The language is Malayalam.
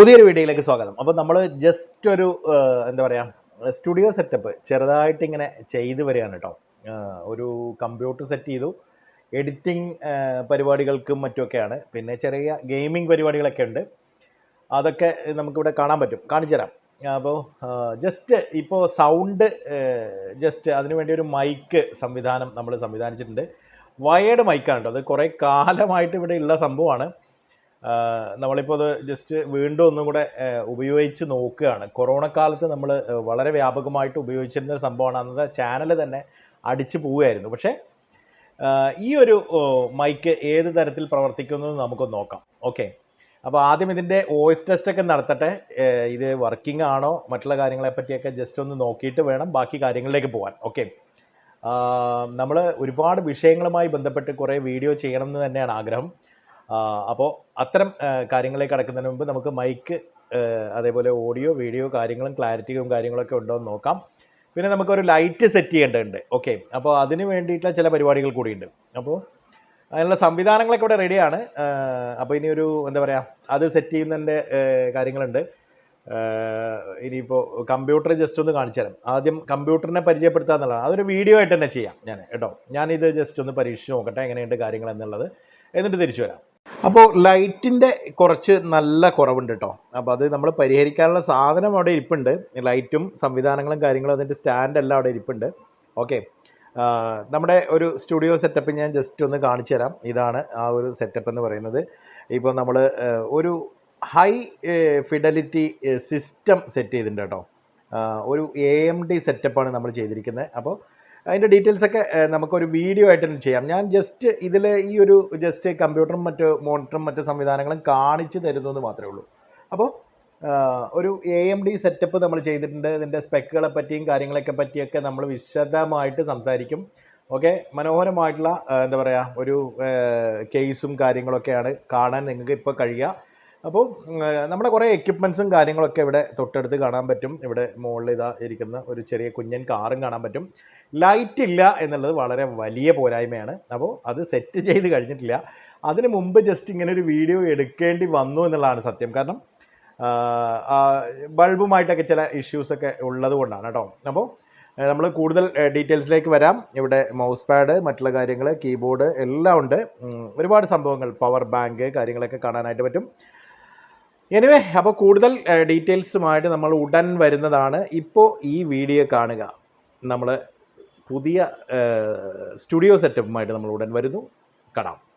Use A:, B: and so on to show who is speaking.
A: പുതിയൊരു വീഡിയോയിലേക്ക് സ്വാഗതം. അപ്പോൾ നമ്മൾ ജസ്റ്റ് ഒരു എന്താ പറയുക സ്റ്റുഡിയോ സെറ്റപ്പ് ചെറുതായിട്ട് ഇങ്ങനെ ചെയ്തു വരികയാണ് കേട്ടോ ഒരു കമ്പ്യൂട്ടർ സെറ്റ് ചെയ്തു. എഡിറ്റിംഗ് പരിപാടികൾക്കും മറ്റുമൊക്കെയാണ്. പിന്നെ ചെറിയ ഗെയിമിംഗ് പരിപാടികളൊക്കെ ഉണ്ട്. അതൊക്കെ നമുക്കിവിടെ കാണാൻ പറ്റും. കാണിച്ചു തരാം. അപ്പോൾ ജസ്റ്റ് ഇപ്പോൾ സൗണ്ട് ജസ്റ്റ് അതിനുവേണ്ടി ഒരു മൈക്ക് സംവിധാനം നമ്മൾ സംവിധാനിച്ചിട്ടുണ്ട്. വയേർഡ് മൈക്കാണ് കേട്ടോ അത് കുറേ കാലമായിട്ട് ഇവിടെ ഉള്ള സംഭവമാണ്. നമ്മളിപ്പോൾ അത് ജസ്റ്റ് വീണ്ടും ഒന്നും കൂടെ ഉപയോഗിച്ച് നോക്കുകയാണ്. കൊറോണ കാലത്ത് നമ്മൾ വളരെ വ്യാപകമായിട്ട് ഉപയോഗിച്ചിരുന്ന ഒരു സംഭവമാണ് അന്നത്തെ ചാനൽ തന്നെ അടിച്ചു പോവുകയായിരുന്നു. പക്ഷേ ഈ ഒരു മൈക്ക് ഏത് തരത്തിൽ പ്രവർത്തിക്കുന്നു എന്ന് നമുക്കൊന്ന് നോക്കാം. ഓക്കെ അപ്പോൾ ആദ്യം ഇതിന്റെ വോയിസ് ടെസ്റ്റൊക്കെ നടത്തട്ടെ. ഇത് വർക്കിംഗ് ആണോ? മറ്റുള്ള കാര്യങ്ങളെ പറ്റിയൊക്കെ ജസ്റ്റ് ഒന്ന് നോക്കിയിട്ട് വേണം ബാക്കി കാര്യങ്ങളിലേക്ക് പോകാൻ ഓക്കെ നമ്മൾ ഒരുപാട് വിഷയങ്ങളുമായി ബന്ധപ്പെട്ട് കുറേ വീഡിയോ ചെയ്യണം എന്ന് തന്നെയാണ് ആഗ്രഹം. അപ്പോൾ അത്തരം കാര്യങ്ങളിലേക്ക് കടക്കുന്നതിന് മുമ്പ് നമുക്ക് മൈക്ക് അതേപോലെ ഓഡിയോ വീഡിയോ കാര്യങ്ങളും ക്ലാരിറ്റിയും കാര്യങ്ങളൊക്കെ ഉണ്ടോ എന്ന് നോക്കാം. പിന്നെ നമുക്കൊരു ലൈറ്റ് സെറ്റ് ചെയ്യേണ്ടതുണ്ട്. ഓക്കെ അപ്പോൾ അതിന് വേണ്ടിയിട്ടുള്ള ചില പരിപാടികൾ കൂടിയുണ്ട്. അപ്പോൾ അതിനുള്ള സംവിധാനങ്ങളൊക്കെ ഇവിടെ റെഡിയാണ് അപ്പോൾ ഇനി ഒരു എന്താ പറയുക അത് സെറ്റ് ചെയ്യുന്നതിന്റെ കാര്യങ്ങളുണ്ട്. ഇനിയിപ്പോൾ കമ്പ്യൂട്ടർ ജസ്റ്റ് ഒന്ന് കാണിച്ചു തരാം. ആദ്യം കമ്പ്യൂട്ടറിനെ പരിചയപ്പെടുത്തുക എന്നുള്ളതാണ്. അതൊരു വീഡിയോ ആയിട്ട് തന്നെ ചെയ്യാം ഞാൻ കേട്ടോ. ഞാനിത് ജസ്റ്റ് ഒന്ന് പരീക്ഷിച്ച് നോക്കട്ടെ എങ്ങനെയുണ്ട് കാര്യങ്ങൾ എന്നുള്ളത്. എന്നിട്ട് തിരിച്ചു വരാം. അപ്പോൾ ലൈറ്റിന്റെ കുറച്ച് നല്ല കുറവുണ്ട് കേട്ടോ അപ്പോൾ അത് നമ്മൾ പരിഹരിക്കാനുള്ള സാധനം അവിടെ ഇരിപ്പുണ്ട്. ലൈറ്റും സംവിധാനങ്ങളും കാര്യങ്ങളും അതിന്റെ സ്റ്റാൻഡ് എല്ലാം അവിടെ ഇരിപ്പുണ്ട്. ഓക്കെ. നമ്മുടെ ഒരു സ്റ്റുഡിയോ സെറ്റപ്പ് ഞാൻ ജസ്റ്റ് ഒന്ന് കാണിച്ചു തരാം. ഇതാണ് ആ ഒരു സെറ്റപ്പ് എന്ന് പറയുന്നത്. ഇപ്പോൾ നമ്മൾ ഒരു ഹൈ ഫിഡലിറ്റി സിസ്റ്റം സെറ്റ് ചെയ്തിട്ടുണ്ട് കേട്ടോ ഒരു എ എം ഡി സെറ്റപ്പാണ് നമ്മൾ ചെയ്തിരിക്കുന്നത്. അപ്പോൾ അതിന്റെ ഡീറ്റെയിൽസ് ഒക്കെ ഏ, നമുക്കൊരു വീഡിയോ ആയിട്ട് തന്നെ ചെയ്യാം. ഞാൻ ജസ്റ്റ് ഇതിൽ ഈ ഒരു ജസ്റ്റ് കമ്പ്യൂട്ടറും മറ്റ് മോണിറ്ററും മറ്റ് സംവിധാനങ്ങളും കാണിച്ചു തരുന്നു മാത്രമേ ഉള്ളൂ. അപ്പോൾ ഒരു എ എം ഡി സെറ്റപ്പ് നമ്മൾ ചെയ്തിട്ടുണ്ട്. ഇതിന്റെ സ്പെക്കുകളെ പറ്റിയും കാര്യങ്ങളൊക്കെ പറ്റിയൊക്കെ നമ്മൾ വിശദമായിട്ട് സംസാരിക്കും. ഓക്കെ മനോഹരമായിട്ടുള്ള എന്താ പറയുക ഒരു കേസും കാര്യങ്ങളൊക്കെയാണ് കാണാൻ നിങ്ങൾക്ക് ഇപ്പോൾ കഴിയുക. അപ്പോൾ നമ്മുടെ കുറേ എക്യുപ്മെൻസും കാര്യങ്ങളൊക്കെ ഇവിടെ തൊട്ടടുത്ത് കാണാൻ പറ്റും. ഇവിടെ മുകളിൽ ഇതാ ഇരിക്കുന്ന ഒരു ചെറിയ കുഞ്ഞൻ കാറും കാണാൻ പറ്റും. ലൈറ്റ് ഇല്ല എന്നുള്ളത് വളരെ വലിയ പോരായ്മയാണ്. അപ്പോൾ അത് സെറ്റ് ചെയ്ത് കഴിഞ്ഞിട്ടില്ല. അതിന് മുമ്പ് ജസ്റ്റ് ഇങ്ങനെ ഒരു വീഡിയോ എടുക്കേണ്ടി വന്നു എന്നുള്ളതാണ് സത്യം. കാരണം ബൾബുമായിട്ടൊക്കെ ചില ഇഷ്യൂസൊക്കെ ഉള്ളത് കൊണ്ടാണ് കേട്ടോ. അപ്പോൾ നമ്മൾ കൂടുതൽ ഡീറ്റെയിൽസിലേക്ക് വരാം. ഇവിടെ മൗസ് പാഡ് മറ്റുള്ള കാര്യങ്ങൾ കീബോർഡ് എല്ലാം ഉണ്ട്. ഒരുപാട് സംഭവങ്ങൾ പവർ ബാങ്ക് കാര്യങ്ങളൊക്കെ കാണാനായിട്ട് പറ്റും. എനിവേ അപ്പോൾ കൂടുതൽ ഡീറ്റെയിൽസുമായിട്ട് നമ്മൾ ഉടൻ വരുന്നതാണ്. ഇപ്പോൾ ഈ വീഡിയോ കാണുക. നമ്മൾ പുതിയ സ്റ്റുഡിയോ സെറ്റപ്പുമായിട്ട് നമ്മൾ ഉടൻ വരുന്നു. കാണാം.